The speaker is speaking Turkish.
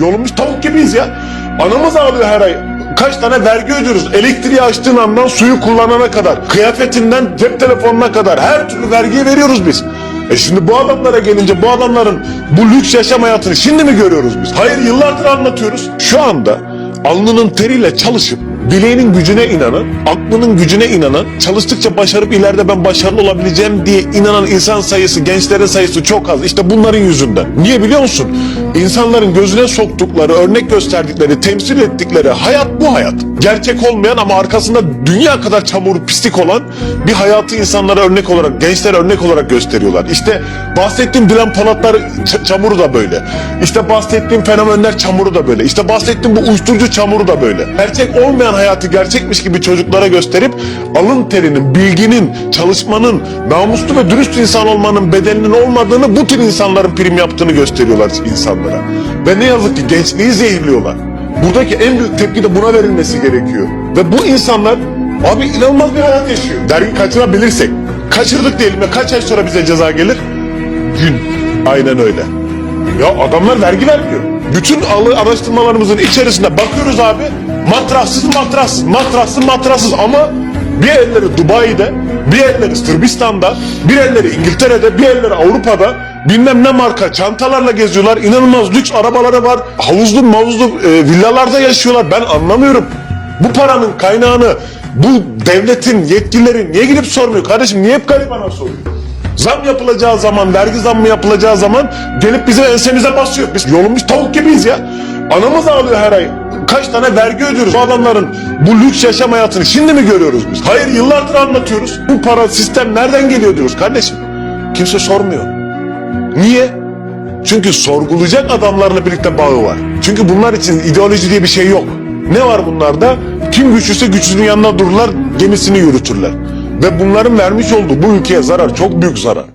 Yolumuz tavuk gibiyiz ya. Anamız ağlıyor her ay. Kaç tane vergi ödüyoruz. Elektriği açtığın andan suyu kullanana kadar. Kıyafetinden cep telefonuna kadar. Her türlü vergiyi veriyoruz biz. E şimdi bu adamlara gelince bu adamların bu lüks yaşam hayatını şimdi mi görüyoruz biz? Hayır yıllardır anlatıyoruz. Şu anda alnının teriyle çalışıp bileğinin gücüne inanan, aklının gücüne inanan, çalıştıkça başarıp ileride ben başarılı olabileceğim diye inanan insan sayısı, gençlerin sayısı çok az. İşte bunların yüzünden. Niye biliyor musun? İnsanların gözüne soktukları, örnek gösterdikleri, temsil ettikleri hayat bu hayat. Gerçek olmayan ama arkasında dünya kadar çamur, pislik olan bir hayatı insanlara örnek olarak, gençlere örnek olarak gösteriyorlar. İşte bahsettiğim Dilan Polatlar çamuru da böyle. İşte bahsettiğim fenomenler çamuru da böyle. İşte bahsettiğim bu uyuşturucu çamuru da böyle. Gerçek olmayan hayatı gerçekmiş gibi çocuklara gösterip alın terinin, bilginin, çalışmanın, namuslu ve dürüst insan olmanın bedelinin olmadığını bu tür insanların prim yaptığını gösteriyorlar insanlara. Ve ne yazık ki gençliği zehirliyorlar. Buradaki en büyük tepki de buna verilmesi gerekiyor. Ve bu insanlar abi inanılmaz bir hayat yaşıyor. Dergi kaçırabilirsek, kaçırdık diyelim ya kaç ay sonra bize ceza gelir? Gün. Aynen öyle. Ya adamlar vergi vermiyor. Bütün alı araştırmalarımızın içerisinde bakıyoruz abi. Matrassız matrassız, matrassız matrassız ama bir elleri Dubai'de, bir elleri Sırbistan'da, bir elleri İngiltere'de, bir elleri Avrupa'da bilmem ne marka çantalarla geziyorlar. İnanılmaz lüks arabaları var. Havuzlu mavuzlu e, villalarda yaşıyorlar. Ben anlamıyorum. Bu paranın kaynağını bu devletin yetkilileri niye gidip sormuyor? Kardeşim niye hep garibana soruyor? Zam yapılacağı zaman, vergi zammı yapılacağı zaman gelip bizim ensemize basıyor. Biz yolumuz tavuk gibiyiz ya. Anamız ağlıyor her ay. Kaç tane vergi ödüyoruz. Bu adamların bu lüks yaşam hayatını şimdi mi görüyoruz biz? Hayır yıllardır anlatıyoruz. Bu para sistem nereden geliyor diyoruz kardeşim. Kimse sormuyor. Niye? Çünkü sorgulayacak adamlarla birlikte bağı var. Çünkü bunlar için ideoloji diye bir şey yok. Ne var bunlarda? Kim güçlüyse güçlünün yanına dururlar, gemisini yürütürler. Ve bunların vermiş olduğu bu ülkeye zarar, çok büyük zarar.